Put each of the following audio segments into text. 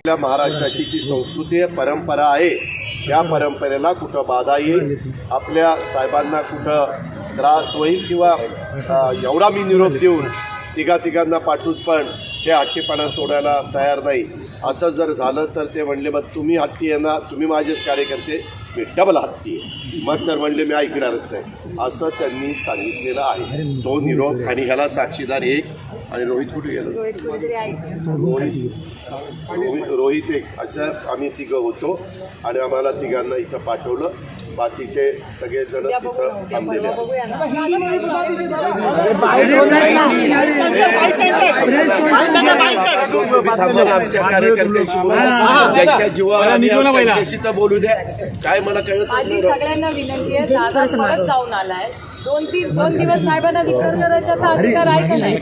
आपल्या महाराष्ट्राची जी संस्कृती परंपरा आहे त्या परंपरेला कुठं बाधा येईल? आपल्या साहेबांना कुठं त्रास होईल किंवा एवढा मी निरोप देऊन तिघा तिघांना पाठवून पण ते हट्टीपणा सोडायला तयार नाही. असं जर झालं तर ते म्हणले मग तुम्ही हत्ती येणार तुम्ही माझेच कार्यकर्ते डबल हत्ती आहे. मग तर म्हणले मी ऐकणारच नाही. असं त्यांनी सांगितलेलं आहे. तो निरोप आणि ह्याला साक्षीदार एक आणि रोहित कुठे गेलो? रोहित रोहित एक. असं आम्ही तिघं होतो आणि आम्हाला तिघांना इथं पाठवलं. बाकीचे सगळेजण तिथं थांबलेले आमच्या कार्यकर्त्यांशी. ज्यांच्या जीवावर आम्ही त्यांच्याशी तर बोलू द्या. काय मला कळत सगळ्यांना विनंती आहे जाऊन आलाय. दोन तीन दोन दिवस साहेबांना विचार करायचा तर अधिकार आहे का नाही.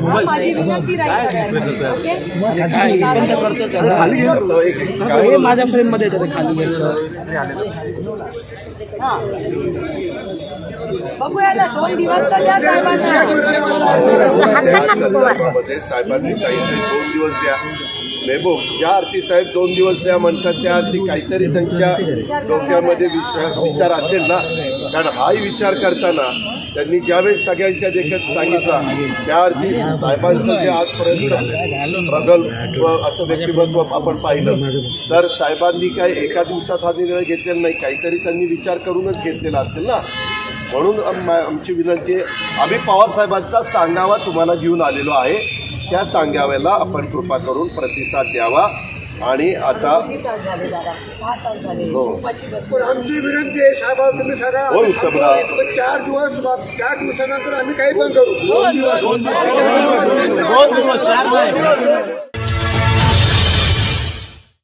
हा, माझी विनंती राहील? माझ्या फ्रेममध्ये खाली हा. बघूया ना दोन दिवस तर द्या साहेबांना. साहेबांनी सांगितले दोन दिवस द्या. मेहबूब ज्या आरती साहेब दोन दिवस त्या म्हणतात त्या आरती काहीतरी त्यांच्या डोक्यामध्ये विचार विचार असेल ना? कारण हाही विचार करताना त्यांनी ज्यावेळेस सगळ्यांच्या देखत सांगितला त्या अर्थी साहेबांचं जे आजपर्यंत प्रगल्भ असं व्यक्तिमत्व आपण पाहिलं. तर साहेबांनी काय एका दिवसात हा निर्णय घेतलेला नाही काहीतरी त्यांनी विचार करूनच घेतलेला असेल ना? म्हणून आमची विनंती आहे आम्ही पवार साहेबांचा सांगावा तुम्हाला घेऊन आलेलो आहे. त्या सांगाव्याला आपण कृपा करून प्रतिसाद द्यावा. आणि आता किती तास झाले दादा? सहा तास झाले. हो. पण आमची विनंती आहे साहेब तुम्ही सगळ्या हो, उत्तमराव. पण चार दिवस चार दिवसानंतर आम्ही काही पण करू. दोन दिवस. दोन दिवस. चार